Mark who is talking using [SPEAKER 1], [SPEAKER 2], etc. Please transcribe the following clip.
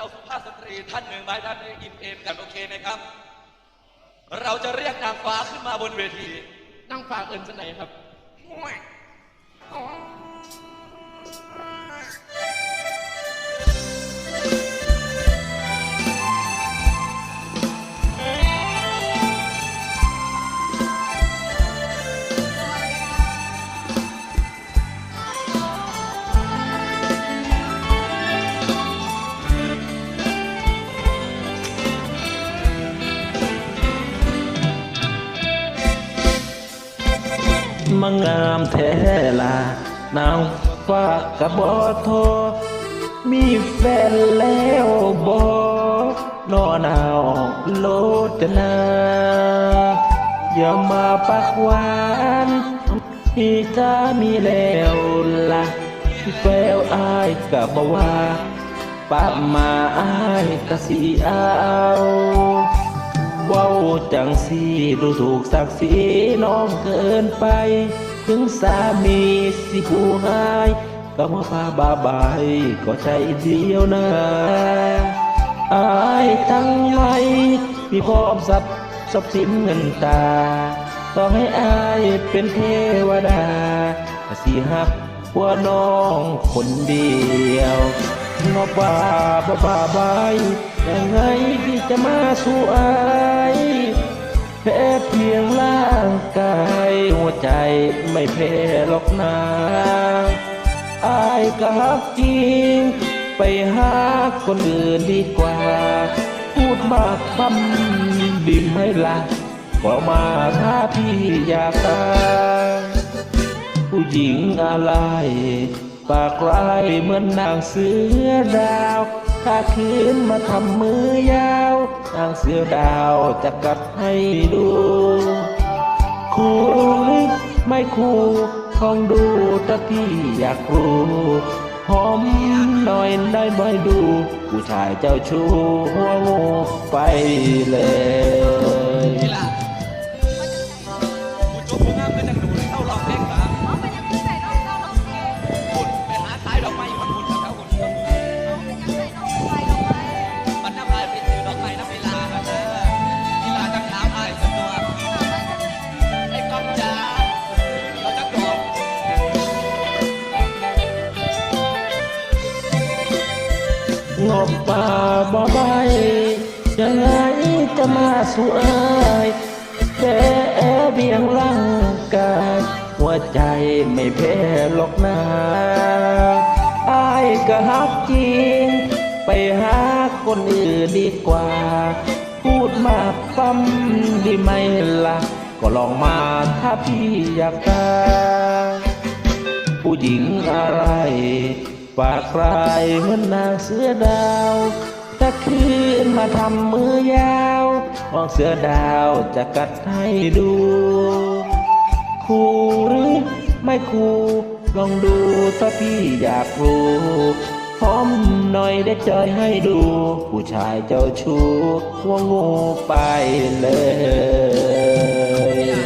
[SPEAKER 1] จ้าสุภาพสตรีท่านหนึ่งไหมท่านได้อิ่มเอมกันโอเคไหมครับ เราจะเรียกนางฟ้าขึ้นมาบนเวที
[SPEAKER 2] นั่งฝาเอิญจะไหนครับ
[SPEAKER 3] มังงามแท้ลานางฝากกระบอทรมีแฟนแล้วบอนอนาวโลดนาอย่ามาปักหวานที่จะมีแล้วละแฟวอายกับบว่าปะมาอายกะสีเอา เว้าจังสีดูถูกศักดิ์ศรีน้องเกินไป ถึงสามีสิผู้หายก็มาพาบาบายก็ใจเดียวนะอายทั้งไม่มีพร้อมทรัพย์ทรัพย์สินเงินตา ต้องให้อายเป็นเทวดา สิหักว่าน้องคนเดียว งอบว่าบ้าบ้าบายยังไงที่จะมาสู่อายแพ้เพียงร่างกายหัวใจไม่แพ้หรอกนาอายก็ฮักจริง ไปหาคนอื่นดีกว่า พูดมากคำดิมให้ละก็มาถ้าพี่อยากตายผู้หญิงอะไร ปากร้ายเหมือนนางเสือดาว ถ้าคืนมาทำมือยาว นางเสือดาวจะกัดให้ดูคู่หรือไม่คู่ลองดูถ้าพี่อยากรู้หอมหน่อยได้ไหมดู ผู้ชายเจ้าชู้หัวงูไปเลย
[SPEAKER 1] งบ
[SPEAKER 4] ป่า
[SPEAKER 1] บ่
[SPEAKER 3] ใบยังไงจะมาสู่อายแต่เบียงร่างกายหัวใจไม่แพ้หรอกนาอายก็ฮักจริง ไปหาคนอื่นดีกว่า พูดมากฟัมดีไหมล่ะ ก็ลองมาถ้าพี่อยากได้ผู้หญิงอะไร ปากรายเหมือนนางเสือดาวถ้าคืนมาทำมือยาวมองเสือดาวจะกัดให้ดูคู่หรือไม่คู่ลองดูถ้าพี่อยากรู้พร้อมหน่อยได้จอยให้ดู ผู้ชายเจ้าชู้หัวงูไปเลย